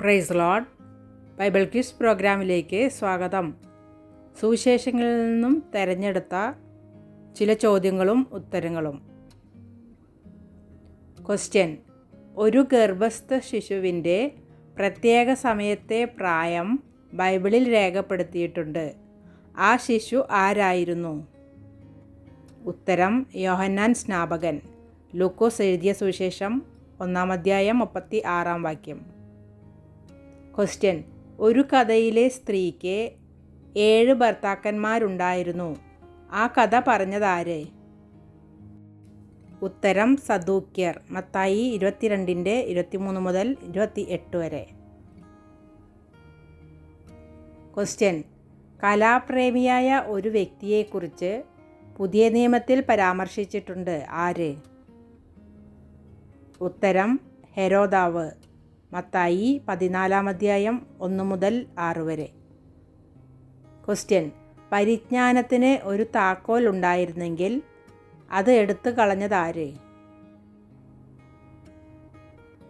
Price load Bible quiz പ്രോഗ്രാമിലേക്ക് സ്വാഗതം. സുവിശേഷങ്ങളിൽ നിന്നും തിരഞ്ഞെടുത്ത ചില ചോദ്യങ്ങളും ഉത്തരങ്ങളും. ക്വസ്റ്റ്യൻ ഒരു ഗർഭസ്ഥ ശിശുവിന്റെ പ്രത്യേക സമയത്തെ പ്രായം ബൈബിളിൽ രേഖപ്പെടുത്തിയിട്ടുണ്ട്. ആ ശിശു ആരായിരുന്നു? ഉത്തരം യോഹന്നാൻ സ്നാപകൻ. ലൂക്കോസ് എഴുതിയ സുവിശേഷം ഒന്നാം അധ്യായം മുപ്പത്തി ആറാം വാക്യം. ക്വസ്റ്റ്യൻ. ഒരു കഥയിലെ സ്ത്രീക്ക് ഏഴ് ഭർത്താക്കന്മാരുണ്ടായിരുന്നു. ആ കഥ പറഞ്ഞതാര്? ഉത്തരം സദൂക്യർ. മത്തായി ഇരുപത്തിരണ്ടിന്റെ ഇരുപത്തിമൂന്ന് മുതൽ ഇരുപത്തി എട്ട് വരെ. ക്വസ്റ്റ്യൻ. കലാപ്രേമിയായ ഒരു വ്യക്തിയെക്കുറിച്ച് പുതിയ നിയമത്തിൽ പരാമർശിച്ചിട്ടുണ്ട്. ആര്? ഉത്തരം ഹെരോദാവ്. മത്തായി പതിനാലാം അധ്യായം ഒന്ന് മുതൽ ആറ് വരെ. ക്വസ്റ്റ്യൻ പരിജ്ഞാനത്തിന് ഒരു താക്കോൽ ഉണ്ടായിരുന്നെങ്കിൽ അത് എടുത്തു കളഞ്ഞതാര്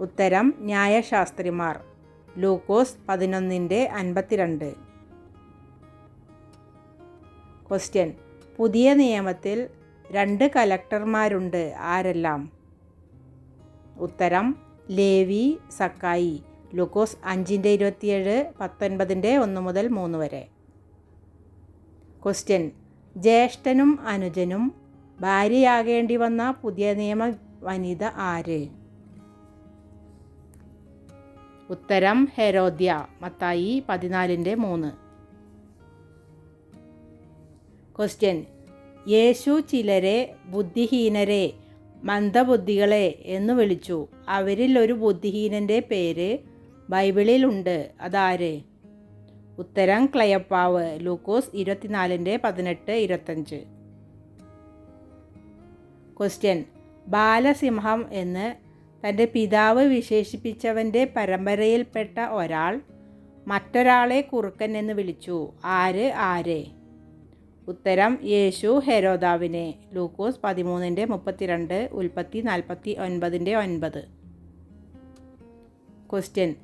ഉത്തരം ന്യായശാസ്ത്രിമാർ. ലൂക്കോസ് പതിനൊന്നിന്റെ അൻപത്തിരണ്ട്. ക്വസ്റ്റ്യൻ പുതിയ നിയമത്തിൽ രണ്ട് കലക്ടർമാരുണ്ട് ആരെല്ലാം? ഉത്തരം ലേവി സക്കായി. ലൂക്കോസ് അഞ്ചിന്റെ ഇരുപത്തിയേഴ് പത്തൊൻപതിന്റെ ഒന്ന് മുതൽ മൂന്ന് വരെ. ക്വസ്റ്റ്യൻ. ജ്യേഷ്ഠനും അനുജനും ഭാര്യയാകേണ്ടി വന്ന പുതിയ നിയമ വനിത ആര്? ഉത്തരം ഹെരോദ്യ. മത്തായി പതിനാലിന്റെ മൂന്ന്. ക്വസ്റ്റ്യൻ. യേശു ചിലരെ ബുദ്ധിഹീനരെ മന്ദബുദ്ധികളെ എന്ന് വിളിച്ചു. അവരിൽ ഒരു ബുദ്ധിഹീനന്റെ പേര് ബൈബിളിലുണ്ട്. അതാര്? ഉത്തരം ക്ലയപ്പാവ്. ലൂക്കോസ് ഇരുപത്തിനാലിന്റെ പതിനെട്ട് ഇരുപത്തഞ്ച്. ക്വസ്റ്റ്യൻ ബാലസിംഹം എന്ന് തന്റെ പിതാവ് വിശേഷിപ്പിച്ചവന്റെ പരമ്പരയിൽപ്പെട്ട ഒരാൾ മറ്റൊരാളെ കുറുക്കൻ എന്ന് വിളിച്ചു. ആര്? ആരെ? ഉത്തരം യേശു ഹെരോദാവിനെ. ലൂക്കോസ് പതിമൂന്നിന്റെ മുപ്പത്തിരണ്ട് ഉൽപ്പത്തി നാൽപ്പത്തി ഒൻപതിന്റെ ഒൻപത്. ക്വസ്റ്റ്യൻ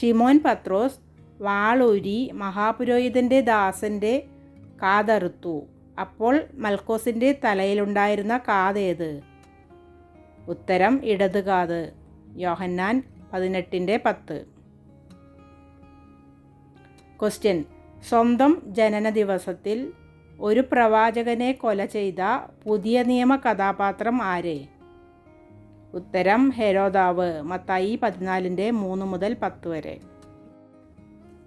ഷിമോൻ പത്രോസ് വാളൂരി മഹാപുരോഹിതന്റെ ദാസന്റെ കാതറുത്തു. അപ്പോൾ മൽക്കോസിന്റെ തലയിലുണ്ടായിരുന്ന കാതേത്? ഉത്തരം ഇടത് കാത്. യോഹന്നാൻ പതിനെട്ടിന്റെ പത്ത്. ക്വസ്റ്റ്യൻ സ്വന്തം ജനന ദിവസത്തിൽ ഒരു പ്രവാചകനെ കൊല ചെയ്ത പുതിയ നിയമ കഥാപാത്രം ആര്? ഉത്തരം ഹെരോദാവ് മത്തായി പതിനാലിന്റെ മൂന്ന് മുതൽ പത്ത് വരെ.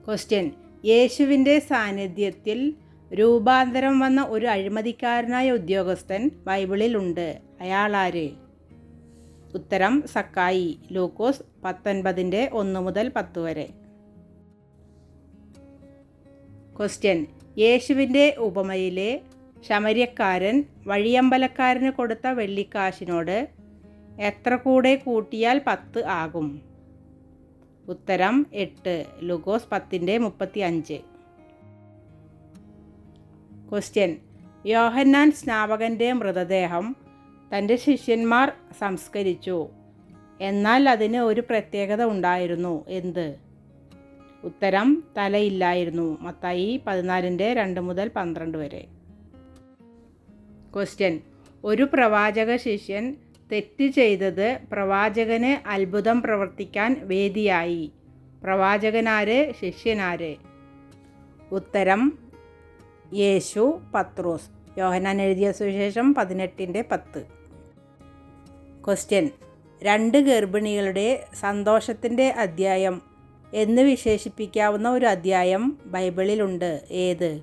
ക്വസ്റ്റ്യൻ യേശുവിന്റെ സാന്നിധ്യത്തിൽ രൂപാന്തരം വന്ന ഒരു അഴിമതിക്കാരനായ ഉദ്യോഗസ്ഥൻ ബൈബിളിലുണ്ട് ആര്? ഉത്തരം സക്കായി ലൂക്കോസ് പത്തൊൻപതിന്റെ ഒന്ന് മുതൽ പത്ത് വരെ. ക്വസ്റ്റ്യൻ യേശുവിന്റെ ഉപമയിലെ ശമര്യക്കാരൻ വഴിയമ്പലക്കാരന് കൊടുത്ത വെള്ളിക്കാശിനോട് എത്ര കൂടെ കൂട്ടിയാൽ പത്ത് ആകും? ഉത്തരം എട്ട് ലുഗോസ് പത്തിന്റെ മുപ്പത്തി അഞ്ച് ക്വസ്റ്റ്യൻ യോഹന്നാൻ സ്നാപകന്റെ മൃതദേഹം തന്റെ ശിഷ്യന്മാർ സംസ്കരിച്ചു. എന്നാൽ അതിന് ഒരു പ്രത്യേകത ഉണ്ടായിരുന്നു. എന്ത്? ഉത്തരം തലയില്ലായിരുന്നു. മത്തായി പതിനാലിന്റെ രണ്ട് മുതൽ പന്ത്രണ്ട് വരെ. ക്വസ്റ്റ്യൻ ഒരു പ്രവാചക ശിഷ്യൻ തെറ്റ് ചെയ്തത് പ്രവാചകന് അത്ഭുതം പ്രവർത്തിക്കാൻ വേദിയായി. പ്രവാചകനാര്? ശിഷ്യനാര്? ഉത്തരം യേശു പത്രോസ്. യോഹനാൻ എഴുതിയ സുവിശേഷം പതിനെട്ടിന്റെ പത്ത്. ക്വസ്റ്റ്യൻ രണ്ട് ഗർഭിണികളുടെ സന്തോഷത്തിന്റെ അധ്യായം എന്ന് വിശേഷിപ്പിക്കാവുന്ന ഒരു അധ്യായം ബൈബിളിലുണ്ട്. ഏത്?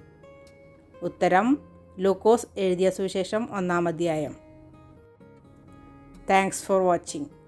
ഉത്തരം ലൂക്കോസ് എഴുതിയ സുവിശേഷം ഒന്നാം അധ്യായം. Thanks for watching